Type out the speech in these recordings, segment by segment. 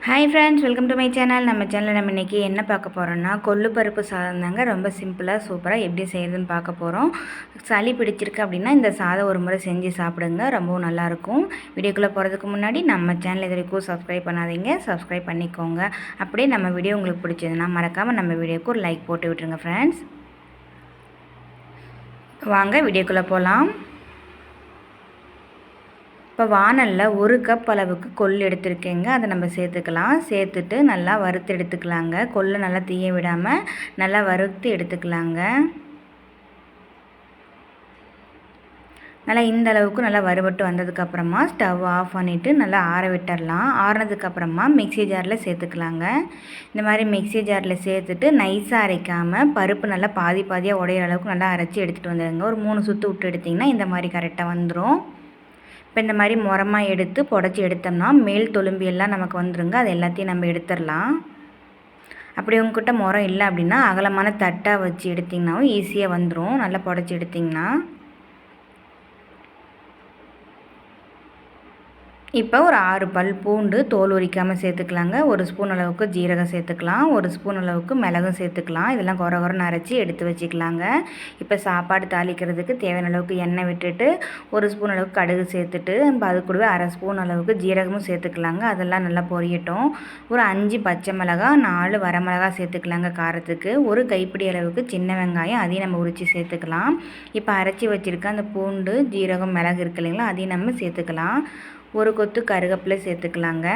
Hi friends welcome to my channel நம்ம சேனலில் நம்ம இன்றைக்கி என்ன பார்க்க போகிறோம்னா கொள்ளு பருப்பு சாதம் தாங்க ரொம்ப சிம்பிளாக சூப்பராக எப்படி செய்யுதுன்னு பார்க்க போகிறோம் சளி பிடிச்சிருக்கு அப்படின்னா இந்த சாதம் ஒரு முறை செஞ்சு சாப்பிடுங்க ரொம்பவும் நல்லாயிருக்கும் வீடியோக்குள்ளே போகிறதுக்கு முன்னாடி நம்ம சேனல் இது வரைக்கும் சப்ஸ்கிரைப் பண்ணாதீங்க சப்ஸ்கிரைப் பண்ணிக்கோங்க. அப்படியே நம்ம வீடியோ உங்களுக்கு பிடிச்சதுன்னா மறக்காமல் நம்ம வீடியோக்கு ஒரு லைக் போட்டு விட்டுருங்க ஃப்ரெண்ட்ஸ் வாங்க வீடியோக்குள்ளே போகலாம் இப்போ வானலில் ஒரு கப் அளவுக்கு கொள் எடுத்துருக்கேங்க. அதை நம்ம சேர்த்துக்கலாம். சேர்த்துட்டு நல்லா வறுத்து எடுத்துக்கலாங்க. கொள்ளை நல்லா தீய விடாமல் நல்லா வறுத்து எடுத்துக்கலாங்க. நல்லா இந்த அளவுக்கு நல்லா வறுபட்டு வந்ததுக்கப்புறமா ஸ்டவ் ஆஃப் பண்ணிவிட்டு நல்லா ஆற விட்டுடலாம் ஆறினதுக்கப்புறமா மிக்சி ஜாரில் சேர்த்துக்கலாங்க. இந்த மாதிரி மிக்சி ஜாரில் சேர்த்துட்டு நைஸாக அரைக்காமல் பருப்பு நல்லா பாதி பாதியாக உடையிற அளவுக்கு நல்லா அரைச்சி எடுத்துகிட்டு வந்துடுங்க. ஒரு மூணு சுற்று விட்டு எடுத்திங்கன்னா இந்த மாதிரி கரெக்டாக வந்துடும் இப்போ இந்த மாதிரி முறமாக எடுத்து புடச்சி எடுத்தோம்னா மேல் தொலும்பி எல்லாம் நமக்கு வந்துருங்க. அது எல்லாத்தையும் நம்ம எடுத்துடலாம். அப்படி உங்ககிட்ட முறம் இல்லை அப்படின்னா அகலமான தட்டாக வச்சு எடுத்திங்கனாவும் ஈஸியாக வந்துடும் நல்லா புடச்சி எடுத்திங்கன்னா. இப்போ ஒரு ஆறு பல் பூண்டு தோல் உரிக்காமல் சேர்த்துக்கலாங்க. ஒரு ஸ்பூன் அளவுக்கு ஜீரகம் சேர்த்துக்கலாம். ஒரு ஸ்பூன் அளவுக்கு மிளகும் சேர்த்துக்கலாம். இதெல்லாம் குறை குறை அரைச்சி எடுத்து வச்சுக்கலாங்க. இப்போ சாப்பாடு தாளிக்கிறதுக்கு தேவையான அளவுக்கு எண்ணெய் விட்டுட்டு ஒரு ஸ்பூன் அளவுக்கு கடுகு சேர்த்துட்டு அது கூடவே அரை ஸ்பூன் அளவுக்கு ஜீரகமும் சேர்த்துக்கலாங்க. அதெல்லாம் நல்லா பொரியட்டும். ஒரு அஞ்சு பச்சை மிளகா நாலு வரமிளகா சேர்த்துக்கலாங்க காரத்துக்கு. ஒரு கைப்பிடி அளவுக்கு சின்ன வெங்காயம் அதையும் நம்ம உரித்து சேர்த்துக்கலாம். இப்போ அரைச்சி வச்சுருக்க அந்த பூண்டு ஜீரகம் மிளகு இருக்கு இல்லைங்களா அதையும் நம்ம சேர்த்துக்கலாம். ஒரு கொத்து கருகப்பிலை சேர்த்துக்கலாங்க.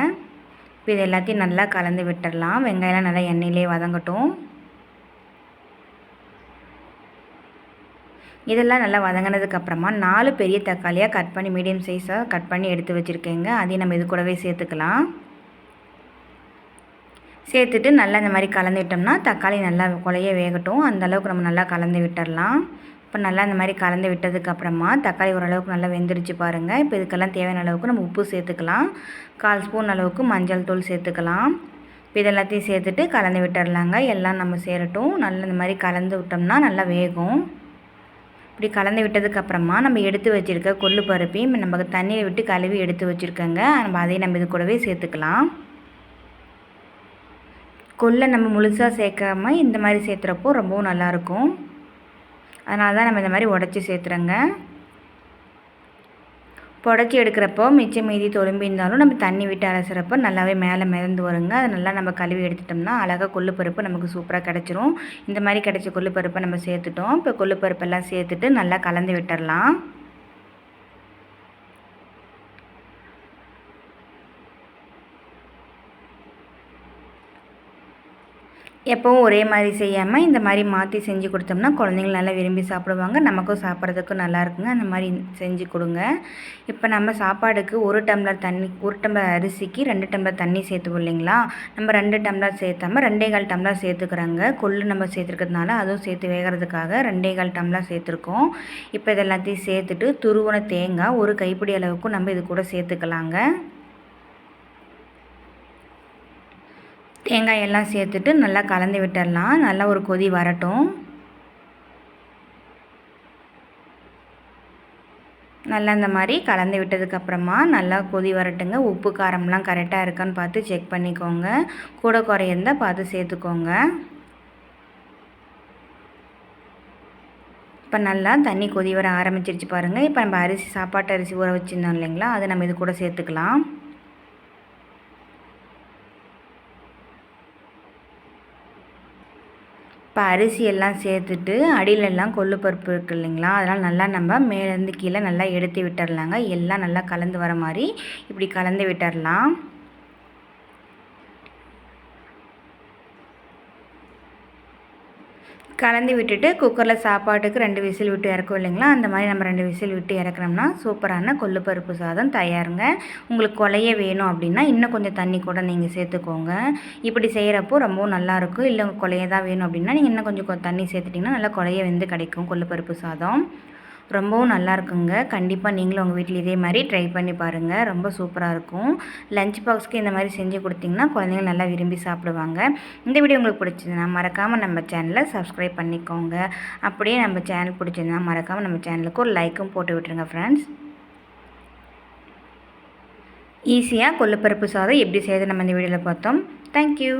இப்போ இது எல்லாத்தையும் நல்லா கலந்து விட்டுடலாம். வெங்காயம்லாம் நல்லா எண்ணெயிலே வதங்கட்டும். இதெல்லாம் நல்லா வதங்கினதுக்கப்புறமா நாலு பெரிய தக்காளியாக கட் பண்ணி மீடியம் சைஸாக கட் பண்ணி எடுத்து வச்சுருக்கேங்க. அதையும் நம்ம இது கூடவே சேர்த்துக்கலாம். சேர்த்துட்டு நல்லா இந்த மாதிரி கலந்து விட்டோம்னா தக்காளி நல்லா குழைய வேகட்டும். அந்தளவுக்கு நம்ம நல்லா கலந்து விட்டுடலாம். இப்போ நல்லா இந்த மாதிரி கலந்து விட்டதுக்கப்புறமா தக்காளி ஓரளவுக்கு நல்லா வெந்துருச்சு பாருங்கள் இப்போ இதுக்கெல்லாம் தேவையான அளவுக்கு நம்ம உப்பு சேர்த்துக்கலாம். கால் ஸ்பூன் அளவுக்கு மஞ்சள் தூள் சேர்த்துக்கலாம். இப்போ இதெல்லாத்தையும் சேர்த்துட்டு கலந்து விட்டுடலாங்க எல்லாம் நம்ம சேரட்டும். நல்லா இந்த மாதிரி கலந்து விட்டோம்னா நல்லா வேகும். இப்படி கலந்து விட்டதுக்கப்புறமா நம்ம எடுத்து வச்சுருக்க கொள்ளு பருப்பையும் நம்ம தண்ணியை விட்டு கழுவி எடுத்து வச்சுருக்கோங்க. நம்ம அதையும் நம்ம இது கூடவே சேர்த்துக்கலாம். கொல்லை நம்ம முழுசாக சேர்க்காம இந்த மாதிரி சேர்த்துறப்போ ரொம்பவும் நல்லாயிருக்கும் அதனால தான் நம்ம இந்த மாதிரி உடச்சி சேர்த்துறோங்க. புடச்சி எடுக்கிறப்போ மிச்சம் மீதி தொலும்பி இருந்தாலும் நம்ம தண்ணி விட்டு அலசுகிறப்போ நல்லாவே மேலே மிதந்து வருங்க. அதை நல்லா நம்ம கழுவி எடுத்துட்டோம்னா அழகாக கொள்ளு பருப்பு நமக்கு சூப்பராக கிடச்சிரும். இந்த மாதிரி கிடச்ச கொள்ளு பருப்பை நம்ம சேர்த்துட்டோம். இப்போ கொள்ளு பருப்பெல்லாம் சேர்த்துட்டு நல்லா கலந்து விட்டுடலாம் எப்போவும் ஒரே மாதிரி செய்யாமல் இந்த மாதிரி மாற்றி செஞ்சு கொடுத்தோம்னா குழந்தைங்க நல்லா விரும்பி சாப்பிடுவாங்க. நமக்கும் சாப்பிட்றதுக்கும் நல்லா இருக்குங்க. அந்த மாதிரி செஞ்சு கொடுங்க. இப்போ நம்ம சாப்பாடுக்கு ஒரு டம்ளர் தண்ணி ஒரு டம்ளர் அரிசிக்கு ரெண்டு டம்ளர் தண்ணி சேர்த்துவோம் இல்லைங்களா? நம்ம ரெண்டு டம்ளர் சேர்த்தாமல் ரெண்டே கால் டம்ளர் சேர்த்துக்கிறாங்க. கொள்ளு நம்ம சேர்த்துருக்கிறதுனால அதுவும் சேர்த்து வேகிறதுக்காக ரெண்டே கால் டம்ளர் சேர்த்துருக்கோம். இப்போ இதெல்லாத்தையும் சேர்த்துட்டு துருவன தேங்காய் ஒரு கைப்பிடி அளவுக்கு நம்ம இது கூட சேர்த்துக்கலாங்க. தேங்காய் எல்லாம் சேர்த்துட்டு நல்லா கலந்து விட்டுடலாம். நல்லா ஒரு கொதி வரட்டும். நல்லா இந்த மாதிரி கலந்து விட்டதுக்கப்புறமா நல்லா கொதி வரட்டுங்க. உப்பு காரம்லாம் கரெக்டாக இருக்கான்னு பார்த்து செக் பண்ணிக்கோங்க. கூட குறையிருந்தால் பார்த்து சேர்த்துக்கோங்க. இப்போ நல்லா தண்ணி கொதி வர ஆரம்பிச்சிருச்சு பாருங்கள் இப்போ நம்ம அரிசி சாப்பாட்டு அரிசி ஊற வச்சுருந்தோம் இல்லைங்களா? அதை நம்ம இது கூட சேர்த்துக்கலாம். இப்போ அரிசி எல்லாம் சேர்த்துட்டு அடியிலெல்லாம் கொள்ளு பருப்பு இருக்குது இல்லைங்களா? அதனால் நல்லா நம்ம மேலேருந்து கீழே நல்லா எடுத்து விட்டுடலாங்க எல்லாம் நல்லா கலந்து வர மாதிரி இப்படி கலந்து விட்டுடலாம் கலந்து விட்டுட்டு குக்கரில் சாப்பாட்டுக்கு ரெண்டு விசில் விட்டு இறக்கும் இல்லைங்களா? அந்த மாதிரி நம்ம ரெண்டு விசில் விட்டு இறக்குறோம்னா சூப்பரான கொள்ளு பருப்பு சாதம் தயாருங்க. உங்களுக்கு கொலைய வேணும் அப்படின்னா இன்னும் கொஞ்சம் தண்ணி கூட நீங்கள் சேர்த்துக்கோங்க. இப்படி செய்கிறப்போ ரொம்பவும் நல்லாயிருக்கும் இல்லை கொலையை தான் வேணும் அப்படின்னா நீங்கள் இன்னும் கொஞ்சம் தண்ணி சேர்த்துட்டிங்கன்னா நல்லா கொலைய வந்து கிடைக்கும் கொள்ளு பருப்பு சாதம். ரொம்பவும் நல்லா இருக்குங்க. கண்டிப்பாக நீங்களும் உங்கள் வீட்டில் இதே மாதிரி ட்ரை பண்ணி பாருங்கள் ரொம்ப சூப்பராக இருக்கும். லஞ்ச் பாக்ஸ்க்கு இந்த மாதிரி செஞ்சு கொடுத்திங்கன்னா குழந்தைங்க நல்லா விரும்பி சாப்பிடுவாங்க. இந்த வீடியோ உங்களுக்கு பிடிச்சதுன்னா மறக்காமல் நம்ம சேனலை சப்ஸ்கிரைப் பண்ணிக்கோங்க. அப்படியே நம்ம சேனல் பிடிச்சிருந்தா மறக்காமல் நம்ம சேனலுக்கு ஒரு லைக்கும் போட்டு விட்டுருங்க ஃப்ரெண்ட்ஸ் ஈஸியாக கொல்லுப்பருப்பு சாதம் எப்படி செய்யுது நம்ம இந்த வீடியோவில் பார்த்தோம். தேங்க்யூ